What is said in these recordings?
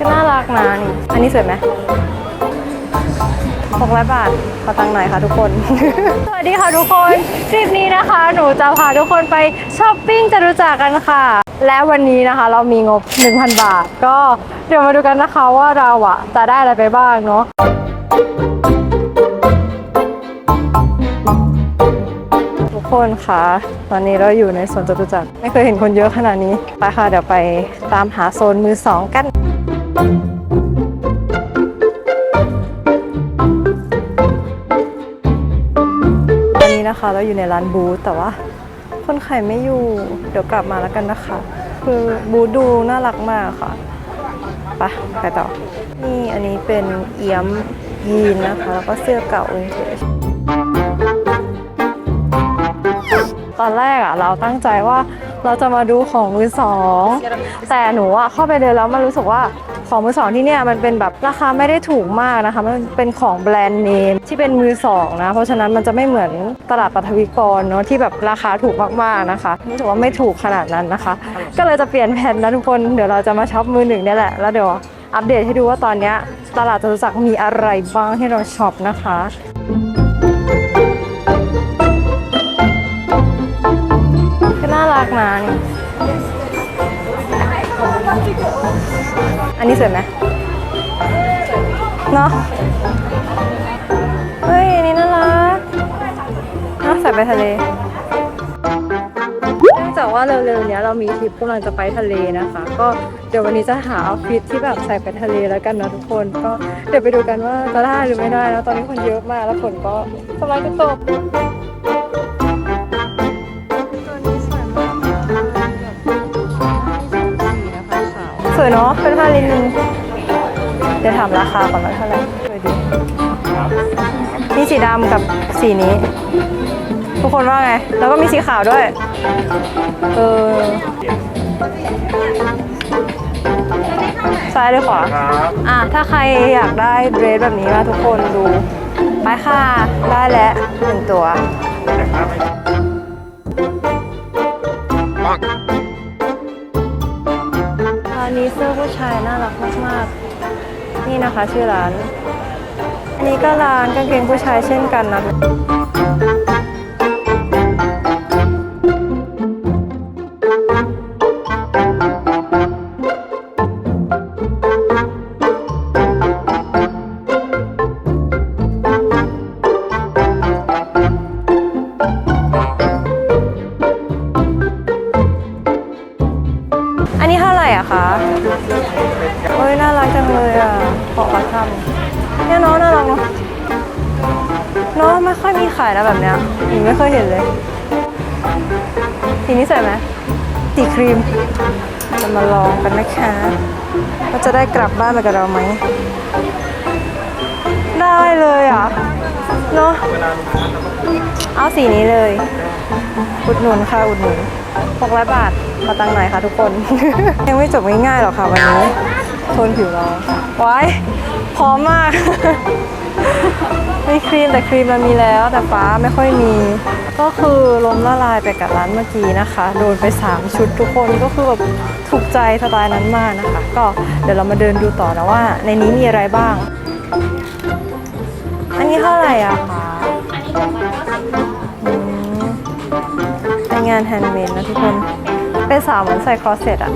ก็น่ารักนะนี่อันนี้สวยไหมหกร้อยบาทขอตังค์หน่อยค่ะทุกคน สวัสดีค่ะทุกคนคลิปนี้นะคะ หนูจะพาทุกคนไปช้อปปิ้งจะรู้จักกันค่ะ และวันนี้นะคะเรามีงบ 1,000 บาท ก็เดี๋ยวมาดูกันนะคะว่าเราอะจะได้อะไรไปบ้างเนาะทุกคนคะตอนนี้เราอยู่ในสวนจตุจักรไม่เคยเห็นคนเยอะขนาดนี้ ไปค่ะเดี๋ยวไปตามหาโซนมือสองกัน ตอนนี้นะคะเราอยู่ในร้านบูธแต่ว่า คนขายไม่อยู่ เดี๋ยวกลับมาแล้วกันนะคะ คือบูธดูน่ารักมากค่ะไปไปต่อ นี่อันนี้เป็นเอี้ยมยีนนะคะ แล้วก็เสื้อเก่าวินเทจตอนแรกอะเราตั้งใจว่า เราจะมาดูของมือสอง แต่หนูอะเข้าไปเดินแล้วมันรู้สึกว่าของมือสองที่เนี่ยมันเป็นแบบราคาไม่ได้ถูกมากนะคะ มันเป็นของแบรนด์เนมที่เป็นมือสองนะ เพราะฉะนั้นมันจะไม่เหมือนตลาดปัทวิกรเนาะที่แบบราคาถูกมากๆนะคะรู้สึกว่าไม่ถูกขนาดนั้นนะคะ ก็เลยจะเปลี่ยนแผนนะทุกคนเดี๋ยวเราจะมาช็อปมือหนึ่งนี่แหละแล้วเดี๋ยวอัปเดตให้ดูว่าตอนเนี้ยตลาดจตุจักรมีอะไรบ้างให้เราช็อปนะคะารักนะนี่อันนี้สวยไหมเนาะเฮ้ย อันนี้น่ารักเนาใส่ไปทะเลเนื่องจากว่าเร็วๆเนี้ยเรามีทริปกำลังจะไปทะเลนะคะ ก็เดี๋ยววันนี้จะหาเอาฟิตที่แบบใส่ไปทะเลแล้วกันนะทุกคน ก็เดี๋ยวไปดูกันว่าจะได้หรือไม่ได้แล้วตอนนี้คนเยอะมากแล้วฝนก็กำลังจะตก เนาะเป็นผ้าลินินเดี๋ยวถามราคาก่อนว่าเท่าไหร่สวยดีมีสีดำกับสีนี้ ทุกคนว่าไง แล้วก็มีสีขาวด้วย เออซ้ายหรือขวาอะ ถ้าใครอยากได้เดรสแบบนี้นะทุกคนดู ไปค่ะ ได้แล้วหนึ่งตัวร้า นนี้เสื้อผู้ชายน่ารักมากๆ นี่นะคะชื่อร้าน อันนี้ก็ร้านกางเกงผู้ชายเช่นกันนะ ไม่ค่อยนะแบบเนี้ยหนูไม่เคยเห็นเลยสีนี้สวยไหมสีครีม จะมาลองกันนะคะว่าจะได้กลับบ้านไปกับเราไหม ได้เลยอะเนาะเอาสีนี้เลย อุดหนุนค่ะอุดหนุนหกร้อยบาทขอตังค์หน่อยค่ะทุกคน ยังไม่จบง่ายๆหรอกค่ะวันนี้ ทนผิวเราไว้พร้อมมาก มีครีมแต่ครีมเรามีแล้วแต่ฟ้าไม่ค่อยมี ก็คือล้มละลายไปกับร้านเมื่อกี้นะคะ โดนไป 3 ชุดทุกคนก็คือแบบถูกใจสไตล์นั้นมากนะคะ ก็เดี๋ยวเรามาเดินดูต่อนะว่า ในนี้มีอะไรบ้าง อันนี้เท่าไหร่อะคะอืมเป็นงานแฮนด์เมดนะทุกคน เป็นสาวเหมือนใส่คอร์เซ็ตอะ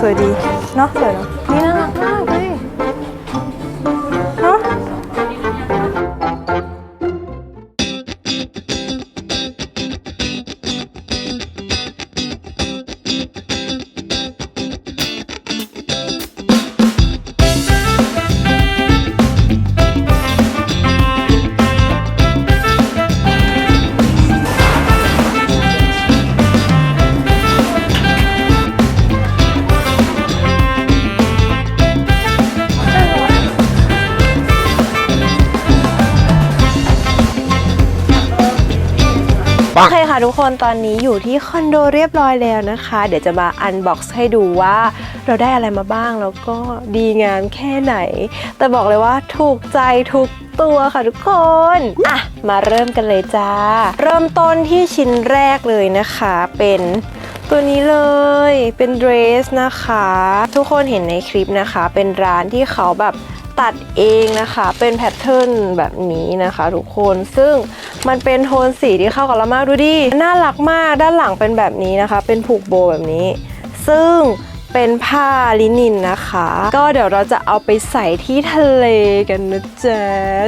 สวยดีเนาะสวยเนาะนี่น่ารักมาก โอเคค่ะทุกคนตอนนี้อยู่ที่คอนโดเรียบร้อยแล้วนะคะ เดี๋ยวจะมาอันบ็อกซ์ให้ดูว่าเราได้อะไรมาบ้างแล้วก็ดีงามแค่ไหน แต่บอกเลยว่าถูกใจทุกตัวค่ะทุกคน อะ มาเริ่มกันเลยจ้า เริ่มต้นที่ชิ้นแรกเลยนะคะ เป็นตัวนี้เลยเป็นเดรสนะคะ ทุกคนเห็นในคลิปนะคะ เป็นร้านที่เขาแบบ ตัดเองนะคะ เป็นแพทเทิร์นแบบนี้นะคะทุกคนซึ่งมันเป็นโทนสีที่เข้ากับเรามากดูดิน่ารักมากด้านหลังเป็นแบบนี้นะคะ เป็นผูกโบแบบนี้ ซึ่งเป็นผ้าลินินนะคะ ก็เดี๋ยวเราจะเอาไปใส่ที่ทะเลกันนะจ๊ะ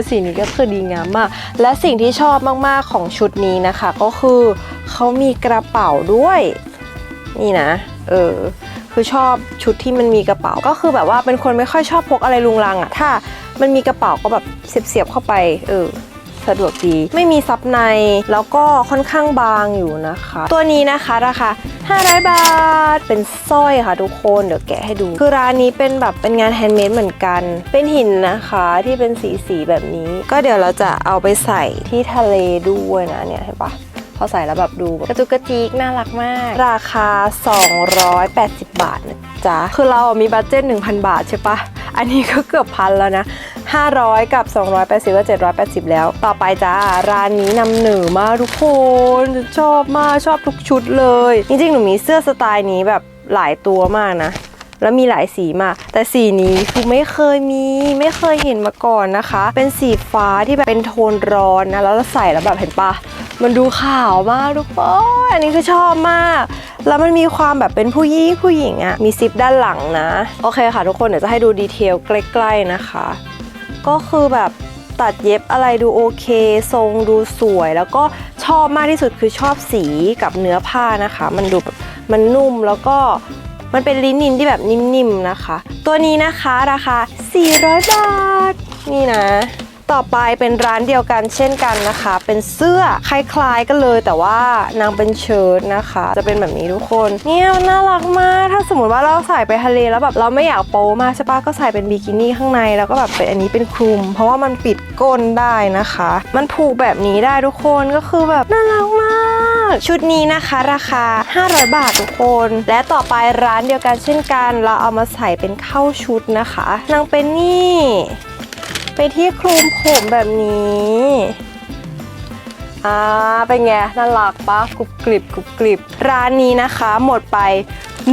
สีนี้ก็คือดีงามมาก และสิ่งที่ชอบมากๆของชุดนี้นะคะ ก็คือเขามีกระเป๋าด้วย นี่นะ เออ คือชอบชุดที่มันมีกระเป๋าก็คือแบบว่าเป็นคนไม่ค่อยชอบพกอะไรลุงลังอะ่ะถ้ามันมีกระเป๋าก็แบบเสียบๆเข้าไปเออสะดวกดีไม่มีซับในแล้วก็ค่อนข้างบางอยู่นะคะ ตัวนี้นะคะราคา500 บาท เป็นสร้อยค่ะทุกคนเดี๋ยวแกะให้ดู คือร้านนี้เป็นแบบเป็นงานแฮนด์เมดเหมือนกัน เป็นหินนะคะที่เป็นสีสีแบบนี้ ก็เดี๋ยวเราจะเอาไปใส่ที่ทะเลด้วยนะเนี่ยเห็นปะ พอใส่แล้วแบบดูกระจุกกระจิกน่ารักมาก ราคา 280 บาทนะจ๊ะ คือเรามีบัตเจ็ต1,000 บาทใช่ปะอันนี้ก็เกือบพันแล้วนะ 500 กับ 280 ก็ 780 แล้ว ต่อไปจ้า ร้านนี้นำเหนือมากทุกคน ชอบมาก ชอบทุกชุดเลย จริงๆ หนูมีเสื้อสไตล์นี้แบบหลายตัวมากนะ แล้วมีหลายสีมาก แต่สีนี้คือไม่เคยมีไม่เคยเห็นมาก่อนนะคะ เป็นสีฟ้าที่แบบเป็นโทนร้อนนะแล้วเราใส่แล้วแบบเห็นปะมันดูขาวมากทุกคนอันนี้คือชอบมาก แล้วมันมีความแบบเป็นผู้หญิงผู้หญิงอะมีซิปด้านหลังนะ โอเคค่ะทุกคนเดี๋ยวจะให้ดูดีเทลใกล้ๆนะคะ ก็คือแบบตัดเย็บอะไรดูโอเค ทรงดูสวย แล้วก็ชอบมากที่สุดคือชอบสีกับเนื้อผ้านะคะ มันดูมันนุ่มแล้วก็ มันเป็นลินินที่แบบนิ่มๆนะคะ ตัวนี้นะคะราคา 400 บาท นี่นะต่อไปเป็นร้านเดียวกันเช่นกันนะคะ เป็นเสื้อคล้ายๆกันเลย แต่ว่านางเป็นเชิ้ตนะคะ จะเป็นแบบนี้ทุกคนเนี่ยนน่ารักมาก ถ้าสมมติว่าเราใส่ไปทะเลแล้วแบบเราไม่อยากโป๊มากใช่ปะก็ใส่เป็นบิกินี่ข้างในแล้วก็แบบเป็นอันนี้เป็นคลุม เพราะว่ามันปิดก้นได้นะคะ มันผูกแบบนี้ได้ทุกคนก็คือแบบน่ารักมาก ชุดนี้นะคะราคา 500 บาททุกคน และต่อไปร้านเดียวกันเช่นกัน เราเอามาใส่เป็นเข้าชุดนะคะนางเป็นนี่ไปที่คลุมผมแบบนี้อ่าเป็นไงน่ารักปะกรุบกริบกรุบกริบร้านนี้นะคะหมดไป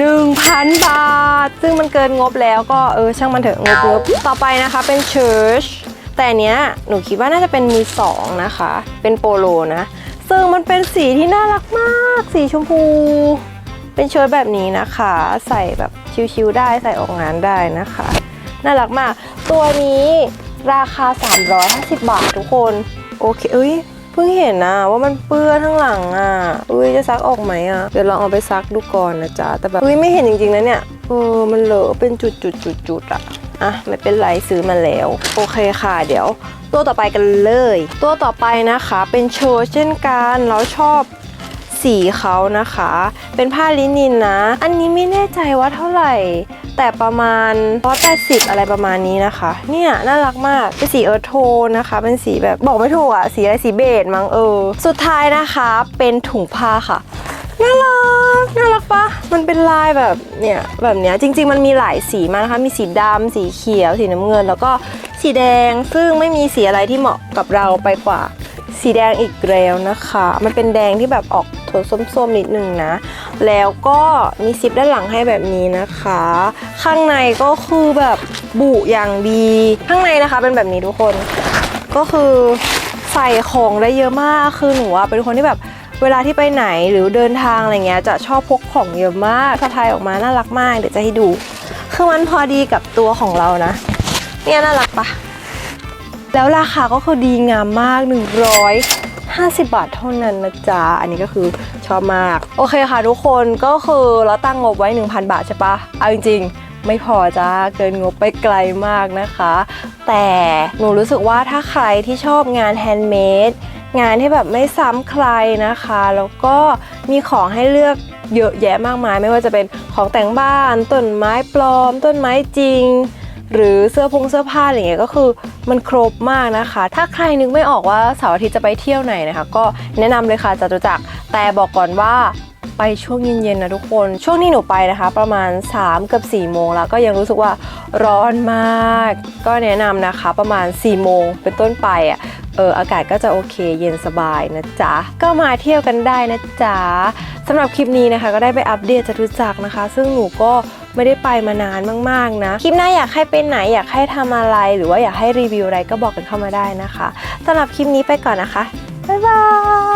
1,000 บาท ซึ่งมันเกินงบแล้วก็เออช่างมันเถอะงบงบต่อไปนะคะเป็นเชิ้ตแต่เนี้ยหนูคิดว่าน่าจะเป็นมือสองนะคะ เป็นโปโลนะ ซึ่งมันเป็นสีที่น่ารักมาก สีชมพู เป็นเชิ้ตแบบนี้นะคะ ใส่แบบชิวๆได้ใส่ออกงานได้นะคะ น่ารักมาก ตัวนี้ราคา 350 บาททุกคน โอเคเอ้ยเพิ่งเห็นนะว่ามันเปื้อนทั้างหลังอะอุ้ยจะซักออกไหมอะเดี๋ยวลองเอาไปซักดูก่อนนะจ๊ะแต่แบบอุ้ยไม่เห็นจริงๆนะเนี่ยเออมันเหลอะเป็นจุดจุดจุดจุดๆๆๆอะ อะไม่เป็นไรซื้อมาแล้ว โอเคค่ะ เดี๋ยว ตัวต่อไปกันเลย ตัวต่อไปนะคะเป็นโชว์เช่นกันเราชอบสีเขานะคะ เป็นผ้าลินินนะ อันนี้ไม่แน่ใจว่าเท่าไหร่ แต่ประมาณ180อะไรประมาณนี้นะคะ เนี่ยน่ารักมาก เป็นสีเอิร์ธโทนนะคะ เป็นสีแบบบอกไม่ถูกอะสีอะไรสีเบจมั้งเออ สุดท้ายนะคะ เป็นถุงผ้าค่ะ น่ารักน่ารักปะมันเป็นลายแบบเนี่ยแบบเนี้ยจริง ๆ มันมีหลายสีมากนะคะ มีสีดำสีเขียว สีน้ำเงิน แล้วก็สีแดงซึ่งไม่มีสีอะไรที่เหมาะกับเราไปกว่าสีแดงอีกแล้วนะคะ มันเป็นแดงที่แบบออกโทนส้มๆนิดนึงนะ แล้วก็มีซิปด้านหลังให้แบบนี้นะคะ ข้างในก็คือแบบบุอย่างดี ข้างในนะคะเป็นแบบนี้ทุกคน ก็คือใส่ของได้เยอะมาก คือหนูอะเป็นคนที่แบบ เวลาที่ไปไหนหรือเดินทางอะไรเงี้ยจะชอบพกของเยอะมากสะพายออกมาน่ารักมากเดี๋ยวจะให้ดู คือมันพอดีกับตัวของเรานะ เนี่ยน่ารักปะแล้วราคาก็คือดีงามมาก 150 บาทเท่านั้นนะจ๊ะ อันนี้ก็คือชอบมาก โอเคค่ะทุกคนก็คือเราตั้งงบไว้ 1,000 บาทใช่ปะเอาจริงๆ ไม่พอจ้าเกินงบไปไกลมากนะคะ แต่หนูรู้สึกว่าถ้าใครที่ชอบงานแฮนด์เมด งานที่แบบไม่ซ้ำใครนะคะ แล้วก็มีของให้เลือกเยอะแยะมากมาย ไม่ว่าจะเป็นของแต่งบ้านต้นไม้ปลอม ต้นไม้จริง หรือเสื้อพงเสื้อผ้าอะไรเงี้ยก็คือมันครบมากนะคะ ถ้าใครนึกไม่ออกว่าเสาร์อาทิตย์จะไปเที่ยวไหนนะคะ ก็แนะนำเลยค่ะจตุจักรแต่บอกก่อนว่าไปช่วงเย็นๆนะทุกคน ช่วงที่หนูไปนะคะ ประมาณ3เกับ4โมงแล้วก็ยังรู้สึกว่าร้อนมาก ก็แนะนำนะคะ ประมาณ4โมงเป็นต้นไปอะ เอออากาศก็จะโอเคเย็นสบายนะจ๊ะ ก็มาเที่ยวกันได้นะจ๊ะสำหรับคลิปนี้นะคะ ก็ได้ไปอัปเดตจตุจักรนะคะ ซึ่งหนูก็ไม่ได้ไปมานานมากๆนะ คลิปหน้าอยากให้เป็นไหนอยากให้ทำอะไร หรือว่าอยากให้รีวิวอะไรก็บอกกันเข้ามาได้นะคะสำหรับคลิปนี้ไปก่อนนะคะบ๊ายบาย